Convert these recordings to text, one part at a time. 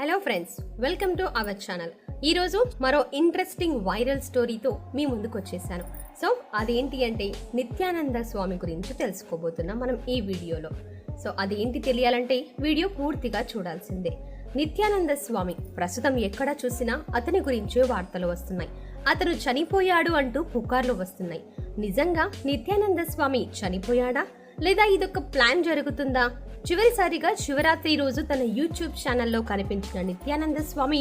Hello friends welcome to our channel ఈరోజు మరో interesting viral స్టోరీతో మీ ముందుకు వచ్చేసాను. సో అదేంటి అంటే నిత్యానంద స్వామి గురించి తెలుసుకోబోతున్నాం మనం ఈ వీడియోలో. సో అదేంటి తెలియాలంటే వీడియో పూర్తిగా చూడాల్సిందే. నిత్యానంద స్వామి ప్రస్తుతం ఎక్కడ చూసినా అతని గురించే వార్తలు వస్తున్నాయి. అతను చనిపోయాడు అంటూ పుకార్లు వస్తున్నాయి. నిజంగా నిత్యానంద స్వామి చనిపోయాడా? లేదా ఇదొక ప్లాన్ జరుగుతుందా? చివరిసారిగా శివరాత్రి రోజు తన యూట్యూబ్ ఛానల్లో కనిపించిన నిత్యానంద స్వామి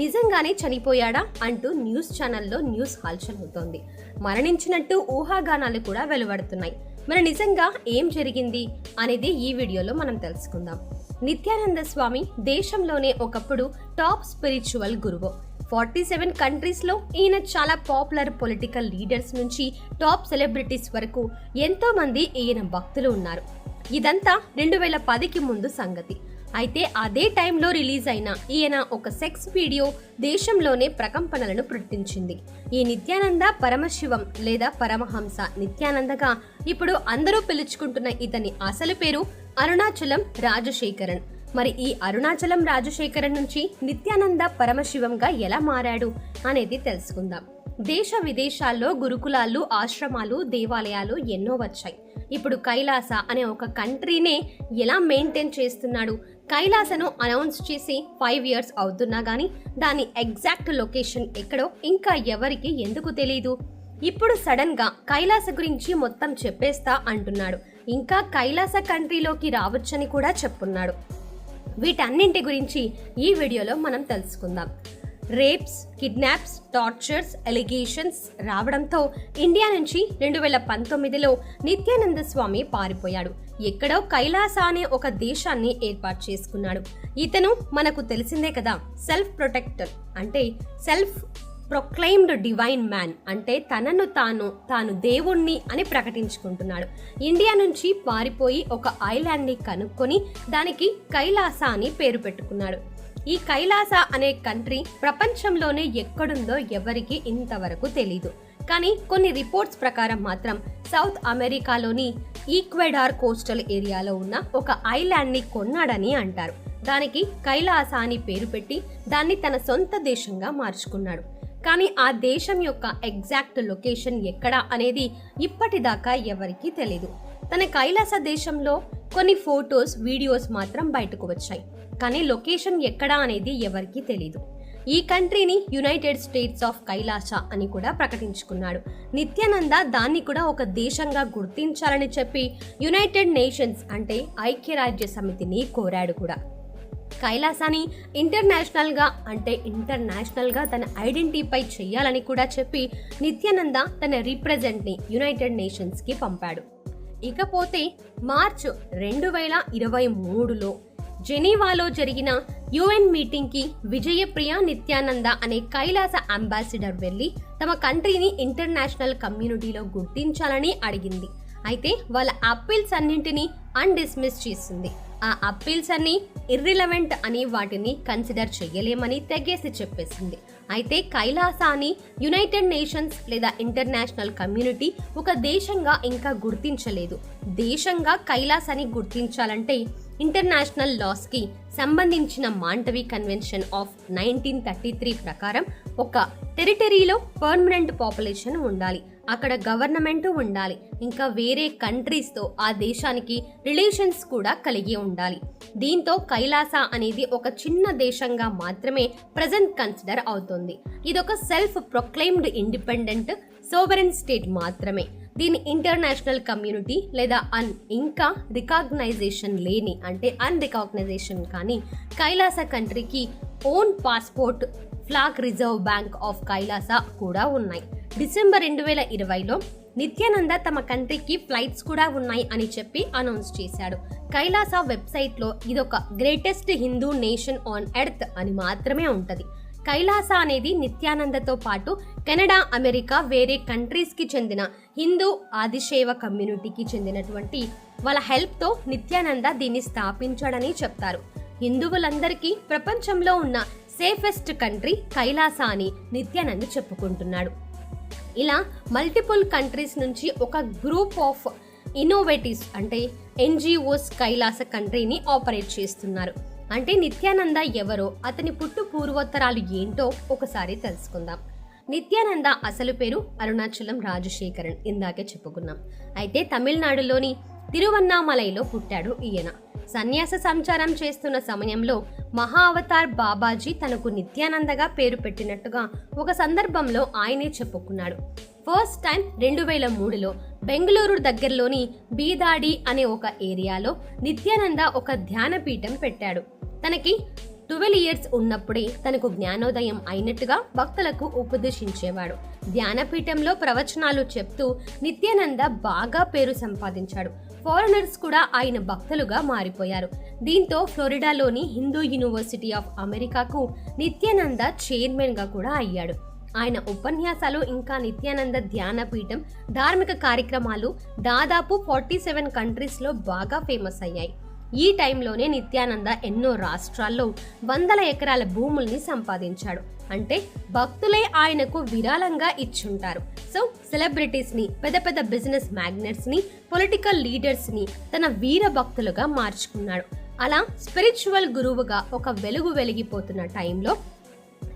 నిజంగానే చనిపోయాడా అంటూ న్యూస్ ఛానల్లో న్యూస్ హల్చల్ అవుతోంది మరణించినట్టు ఊహాగానాలు కూడా వెలువడుతున్నాయి. మరి నిజంగా ఏం జరిగింది అనేది ఈ వీడియోలో మనం తెలుసుకుందాం. నిత్యానంద స్వామి దేశంలోనే ఒకప్పుడు టాప్ స్పిరిచువల్ గురువు. ఫార్టీ సెవెన్ కంట్రీస్లో ఈయన చాలా పాపులర్ పొలిటికల్ లీడర్స్ నుంచి టాప్ సెలబ్రిటీస్ వరకు ఎంతోమంది ఈయన భక్తులు ఉన్నారు. ఇదంతా రెండు వేల పదికి ముందు సంగతి. అయితే అదే టైంలో రిలీజ్ అయిన ఈయన ఒక సెక్స్ వీడియో దేశంలోనే ప్రకంపనలను పుట్టించింది. ఈ నిత్యానంద పరమశివం లేదా పరమహంస నిత్యానందగా ఇప్పుడు అందరూ పిలుచుకుంటున్న ఇతని అసలు పేరు అరుణాచలం రాజశేఖరన్. మరి ఈ అరుణాచలం రాజశేఖరన్ నుంచి నిత్యానంద పరమశివంగా ఎలా మారాడు అనేది తెలుసుకుందాం. దేశ విదేశాల్లో గురుకులాలు ఆశ్రమాలు దేవాలయాలు ఎన్నో వచ్చాయి. ఇప్పుడు కైలాస అనే ఒక కంట్రీనే ఎలా మెయింటైన్ చేస్తున్నాడు? కైలాసను అనౌన్స్ చేసి ఫైవ్ ఇయర్స్ అవుతున్నా కానీ దాని ఎగ్జాక్ట్ లొకేషన్ ఎక్కడో ఇంకా ఎవరికి ఎందుకు తెలియదు ఇప్పుడు సడన్గా కైలాస గురించి మొత్తం చెప్పేస్తా అంటున్నాడు. ఇంకా కైలాస కంట్రీలోకి రావచ్చని కూడా చెప్పున్నాడు. వీటన్నింటి గురించి ఈ వీడియోలో మనం తెలుసుకుందాం. రేప్స్ కిడ్నాప్స్ టార్చర్స్ ఎలిగేషన్స్ రావడంతో ఇండియా నుంచి రెండు వేల పంతొమ్మిదిలో నిత్యానంద స్వామి పారిపోయాడు. ఎక్కడో కైలాస అనే ఒక దేశాన్ని ఏర్పాటు చేసుకున్నాడు. ఇతను మనకు తెలిసిందే కదా సెల్ఫ్ ప్రొటెక్టర్. అంటే సెల్ఫ్ ప్రొక్లైమ్డ్ డివైన్ మ్యాన్. అంటే తనను తాను తాను దేవుణ్ణి అని ప్రకటించుకుంటున్నాడు. ఇండియా నుంచి పారిపోయి ఒక ఐలాండ్ని కనుక్కొని దానికి కైలాస అని పేరు పెట్టుకున్నాడు. ఈ కైలాస అనే కంట్రీ ప్రపంచంలోనే ఎక్కడుందో ఎవరికి ఇంతవరకు తెలీదు. కానీ కొన్ని రిపోర్ట్స్ ప్రకారం మాత్రం సౌత్ అమెరికాలోని ఈక్వెడార్ కోస్టల్ ఏరియాలో ఉన్న ఒక ఐలాండ్ని కొన్నాడని అంటారు. దానికి కైలాస అని పేరు పెట్టి దాన్ని తన సొంత దేశంగా మార్చుకున్నాడు. కానీ ఆ దేశం యొక్క ఎగ్జాక్ట్ లొకేషన్ ఎక్కడ అనేది ఇప్పటిదాకా ఎవరికీ తెలీదు. తన కైలాస దేశంలో కొన్ని ఫొటోస్ వీడియోస్ మాత్రం బయటకు వచ్చాయి. కానీ లొకేషన్ ఎక్కడ అనేది ఎవరికీ తెలీదు. ఈ కంట్రీని యునైటెడ్ స్టేట్స్ ఆఫ్ కైలాస అని కూడా ప్రకటించుకున్నాడు. నిత్యానంద దాన్ని కూడా ఒక దేశంగా గుర్తించాలని చెప్పి యునైటెడ్ నేషన్స్ అంటే ఐక్యరాజ్య సమితిని కోరాడు కూడా. కైలాసాని ఇంటర్నేషనల్గా అంటే ఇంటర్నేషనల్గా తన ఐడెంటిఫై చేయాలని కూడా చెప్పి నిత్యానంద తన రిప్రజెంట్ని యునైటెడ్ నేషన్స్కి పంపాడు. ఇకపోతే మార్చ్ రెండు వేల ఇరవై మూడులో జెనీవాలో జరిగిన యుఎన్ మీటింగ్కి విజయప్రియ నిత్యానంద అనే కైలాస అంబాసిడర్ వెళ్ళి తమ కంట్రీని ఇంటర్నేషనల్ కమ్యూనిటీలో గుర్తించాలని అడిగింది. అయితే వాళ్ళ అప్పీల్స్ అన్నింటినీ అన్డిస్మిస్ చేసింది. ఆ అప్పీల్స్ అన్ని ఇర్రిలవెంట్ అని వాటిని కన్సిడర్ చేయలేమని తెగేసి చెప్పేసింది. అయితే కైలాసాన్ని యునైటెడ్ నేషన్స్ లేదా ఇంటర్నేషనల్ కమ్యూనిటీ ఒక దేశంగా ఇంకా గుర్తించలేదు. దేశంగా కైలాసాన్ని గుర్తించాలంటే ఇంటర్నేషనల్ లాస్కి సంబంధించిన Montevideo convention of nineteen thirty three ప్రకారం ఒక టెరిటరీలో పర్మనెంట్ పాపులేషన్ ఉండాలి. అక్కడ గవర్నమెంట్ ఉండాలి. ఇంకా వేరే కంట్రీస్తో ఆ దేశానికి రిలేషన్స్ కూడా కలిగి ఉండాలి. దీంతో కైలాస అనేది ఒక చిన్న దేశంగా మాత్రమే ప్రజెంట్ కన్సిడర్ అవుతుంది. ఇదొక self proclaimed independent sovereign state మాత్రమే. దీని ఇంటర్నేషనల్ కమ్యూనిటీ లేదా అన్ ఇంకా రికాగ్నైజేషన్ లేని అంటే అన్రికాగ్నైజేషన్ కానీ కైలాస కంట్రీకి own passport flag reserve bank of Kailasa కూడా ఉన్నాయి. డిసెంబర్ రెండు వేల ఇరవైలో నిత్యానంద తమ కంట్రీకి ఫ్లైట్స్ కూడా ఉన్నాయి అని చెప్పి అనౌన్స్ చేశాడు. కైలాస వెబ్సైట్లో ఇదొక greatest Hindu nation on earth అని మాత్రమే ఉంటుంది. కైలాస అనేది నిత్యానందతో పాటు కెనడా అమెరికా వేరే కంట్రీస్కి చెందిన హిందూ ఆదిశైవ కమ్యూనిటీకి చెందినటువంటి వాళ్ళ హెల్ప్తో నిత్యానంద దీన్ని స్థాపించాడని చెప్తారు. హిందువులందరికీ ప్రపంచంలో ఉన్న సేఫెస్ట్ కంట్రీ కైలాస అని నిత్యానంద్ చెప్పుకుంటున్నాడు. ఇలా మల్టిపుల్ కంట్రీస్ నుంచి ఒక గ్రూప్ ఆఫ్ ఇన్నోవేటివ్స్ అంటే ఎన్జిఓస్ కైలాస కంట్రీని ఆపరేట్ చేస్తున్నారు. అంటే నిత్యానంద ఎవరో అతని పుట్టు పూర్వోత్తరాలు ఏంటో ఒకసారి తెలుసుకుందాం. నిత్యానంద అసలు పేరు అరుణాచలం రాజశేఖరన్ ఇందాకే చెప్పుకున్నాం. అయితే తమిళనాడులోని తిరువన్నామలైలో పుట్టాడు ఈయన. సన్యాస సంచారం చేస్తున్న సమయంలో మహా అవతార్ బాబాజీ తనకు నిత్యానందగా పేరు పెట్టినట్టుగా ఒక సందర్భంలో ఆయనే చెప్పుకున్నాడు. ఫస్ట్ టైం రెండు వేల మూడులో బెంగళూరు దగ్గరలోని బీదాడి అనే ఒక ఏరియాలో నిత్యానంద ఒక ధ్యానపీఠం పెట్టాడు. తనకి ట్వెల్వ్ ఇయర్స్ ఉన్నప్పుడే తనకు జ్ఞానోదయం అయినట్టుగా భక్తులకు ఉపదేశించేవాడు. ధ్యానపీఠంలో ప్రవచనాలు చెప్తూ నిత్యానంద బాగా పేరు సంపాదించాడు. ఫారినర్స్ కూడా ఆయన భక్తులుగా మారిపోయారు. దీంతో ఫ్లోరిడాలోని హిందూ యూనివర్సిటీ ఆఫ్ అమెరికాకు నిత్యానంద చైర్మన్గా కూడా అయ్యాడు. ఆయన ఉపన్యాసాలు ఇంకా నిత్యానంద ధ్యానపీఠం ధార్మిక కార్యక్రమాలు దాదాపు ఫార్టీ సెవెన్ కంట్రీస్లో బాగా ఫేమస్ అయ్యాయి. ఈ టైంలోనే నిత్యానంద ఎన్నో రాష్ట్రాల్లో వందల ఎకరాల భూముల్ని సంపాదించాడు. అంటే భక్తులే ఆయనకు విరాళంగా ఇచ్చుంటారు. సో సెలబ్రిటీస్ని పెద్ద పెద్ద బిజినెస్ మ్యాగ్నెట్స్ని పొలిటికల్ లీడర్స్ని తన వీర భక్తులుగా మార్చుకున్నాడు. అలా స్పిరిచువల్ గురువుగా ఒక వెలుగు వెలిగిపోతున్న టైంలో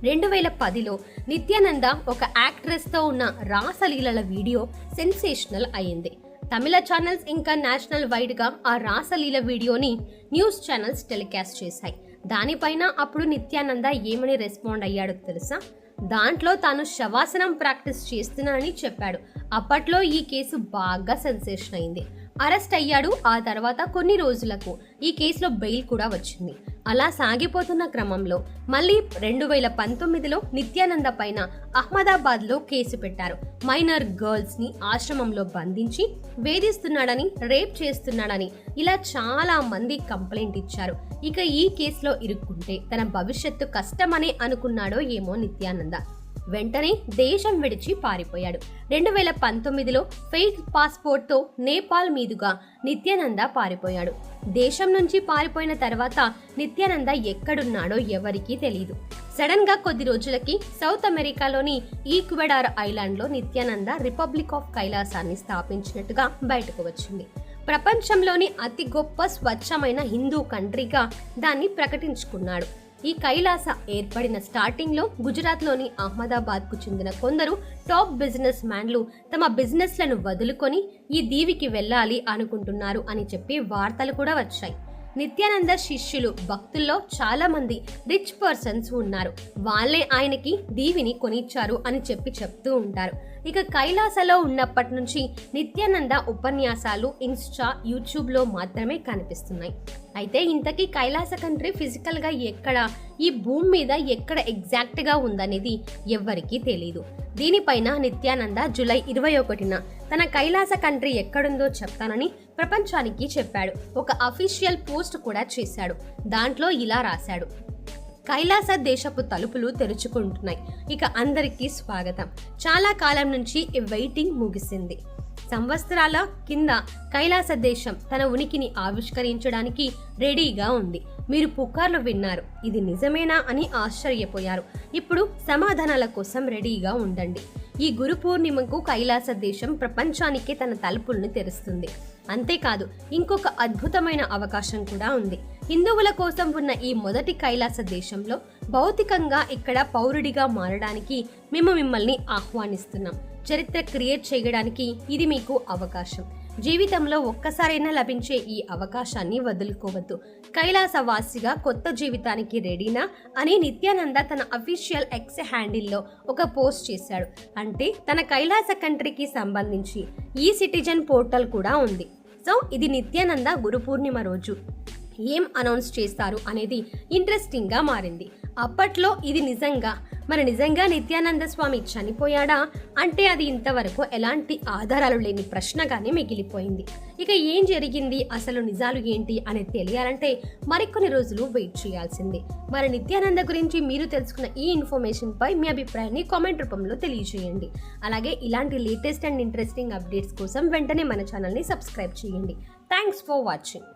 రెండు వేల పదిలో నిత్యానంద ఒక యాక్ట్రెస్తో ఉన్న రాసలీలల వీడియో సెన్సేషనల్ అయింది. తమిళ ఛానల్స్ ఇంకా నేషనల్ వైడ్గా ఆ రాసలీల వీడియోని న్యూస్ ఛానల్స్ టెలికాస్ట్ చేశాయి. దానిపైన అప్పుడు నిత్యానంద ఏమని రెస్పాండ్ అయ్యాడో తెలుసా? దాంట్లో తాను శవాసనం ప్రాక్టీస్ చేస్తున్నానని చెప్పాడు. అప్పట్లో ఈ కేసు బాగా సెన్సేషన్ అయింది. అరెస్ట్ అయ్యాడు ఆ తర్వాత కొన్ని రోజులకు ఈ కేసులో బెయిల్ కూడా వచ్చింది. అలా సాగిపోతున్న క్రమంలో మళ్ళీ రెండు వేల పంతొమ్మిదిలో నిత్యానంద పైన అహ్మదాబాద్లో కేసు పెట్టారు. మైనర్ గర్ల్స్ని ఆశ్రమంలో బంధించి వేధిస్తున్నాడని రేప్ చేస్తున్నాడని ఇలా చాలా మంది కంప్లైంట్ ఇచ్చారు. ఇక ఈ కేసులో ఇరుక్కుంటే తన భవిష్యత్తు కష్టమని అనుకున్నాడో ఏమో నిత్యానంద. వెంటనే దేశం విడిచి పారిపోయాడు. రెండు వేల పంతొమ్మిదిలో ఫేక్ పాస్పోర్ట్తో నేపాల్ మీదుగా నిత్యానంద పారిపోయాడు. దేశం నుంచి పారిపోయిన తర్వాత నిత్యానంద ఎక్కడున్నాడో ఎవరికీ తెలియదు సడన్గా కొద్ది రోజులకి సౌత్ అమెరికాలోని ఈక్వెడార్ ఐలాండ్లో నిత్యానంద రిపబ్లిక్ ఆఫ్ కైలాసాన్ని స్థాపించినట్టుగా బయటకు వచ్చింది. ప్రపంచంలోని అతి గొప్ప స్వచ్ఛమైన హిందూ కంట్రీగా దాన్ని ప్రకటించుకున్నాడు. ఈ కైలాస ఏర్పడిన స్టార్టింగ్లో గుజరాత్లోని అహ్మదాబాద్కు చెందిన కొందరు టాప్ బిజినెస్ మ్యాన్లు తమ బిజినెస్లను వదులుకొని ఈ దీవికి వెళ్ళాలి అనుకుంటున్నారు అని చెప్పి వార్తలు కూడా వచ్చాయి. నిత్యానంద శిష్యులు భక్తుల్లో చాలా మంది రిచ్ పర్సన్స్ ఉన్నారు. వాళ్ళే ఆయనకి దీవిని కొనిచ్చారు అని చెప్పి చెప్తూ ఉంటారు. ఇక కైలాసలో ఉన్నప్పటి నుంచి నిత్యానంద ఉపన్యాసాలు ఇన్స్టా యూట్యూబ్లో మాత్రమే కనిపిస్తున్నాయి. అయితే ఇంతకీ కైలాస కంట్రీ ఫిజికల్గా ఎక్కడ ఈ భూమి మీద ఎక్కడ ఎగ్జాక్ట్గా ఉందనేది ఎవ్వరికీ తెలియదు దీనిపైన నిత్యానంద జూలై ఇరవై ఒకటిన తన కైలాస కంట్రీ ఎక్కడుందో చెప్తానని ప్రపంచానికి చెప్పాడు. ఒక అఫీషియల్ పోస్ట్ కూడా చేశాడు. దాంట్లో ఇలా రాశాడు. కైలాస దేశపు తలుపులు తెరుచుకుంటున్నాయి. ఇక అందరికీ స్వాగతం. చాలా కాలం నుంచి ఈ వెయిటింగ్ ముగిసింది. సంవత్సరాల కింద కైలాస దేశం తన ఉనికిని ఆవిష్కరించడానికి రెడీగా ఉంది. మీరు పుకార్లు విన్నారు. ఇది నిజమేనా అని ఆశ్చర్యపోయారు. ఇప్పుడు సమాధానాల కోసం రెడీగా ఉండండి. ఈ గురు పూర్ణిమకు కైలాస దేశం ప్రపంచానికే తన తలుపుల్ని తెరుస్తుంది. అంతేకాదు ఇంకొక అద్భుతమైన అవకాశం కూడా ఉంది. హిందువుల కోసం ఉన్న ఈ మొదటి కైలాస దేశంలో భౌతికంగా ఇక్కడ పౌరుడిగా మారడానికి మేము మిమ్మల్ని ఆహ్వానిస్తున్నాం. చరిత్ర క్రియేట్ చేయడానికి ఇది మీకు అవకాశం. జీవితంలో ఒక్కసారైనా లభించే ఈ అవకాశాన్ని వదులుకోవద్దు. కైలాసవాసిగా కొత్త జీవితానికి రెడీనా అని నిత్యానంద తన అఫీషియల్ ఎక్స్ హ్యాండిల్లో ఒక పోస్ట్ చేశాడు. అంటే తన కైలాస కంట్రీకి సంబంధించి ఈ సిటిజన్ పోర్టల్ కూడా ఉంది. సో ఇది నిత్యానంద గురు పూర్ణిమ రోజు. ఏం అనౌన్స్ చేస్తారు అనేది ఇంట్రెస్టింగ్గా మారింది. అప్పట్లో ఇది నిజంగా మరి నిజంగా నిత్యానంద స్వామి చనిపోయాడా? అంటే అది ఇంతవరకు ఎలాంటి ఆధారాలు లేని ప్రశ్నగానే మిగిలిపోయింది. ఇక ఏం జరిగింది? అసలు నిజాలు ఏంటి? అనేది తెలియాలంటే మరికొన్ని రోజులు వెయిట్ చేయాల్సిందే. మరి నిత్యానంద గురించి మీరు తెలుసుకున్న ఈ ఇన్ఫర్మేషన్ పై మీ అభిప్రాయాన్ని కామెంట్ రూపంలో తెలియజేయండి. అలాగే ఇలాంటి లేటెస్ట్ అండ్ ఇంట్రెస్టింగ్ అప్డేట్స్ కోసం వెంటనే మన ఛానల్ని సబ్స్క్రైబ్ చేయండి. Thanks for watching.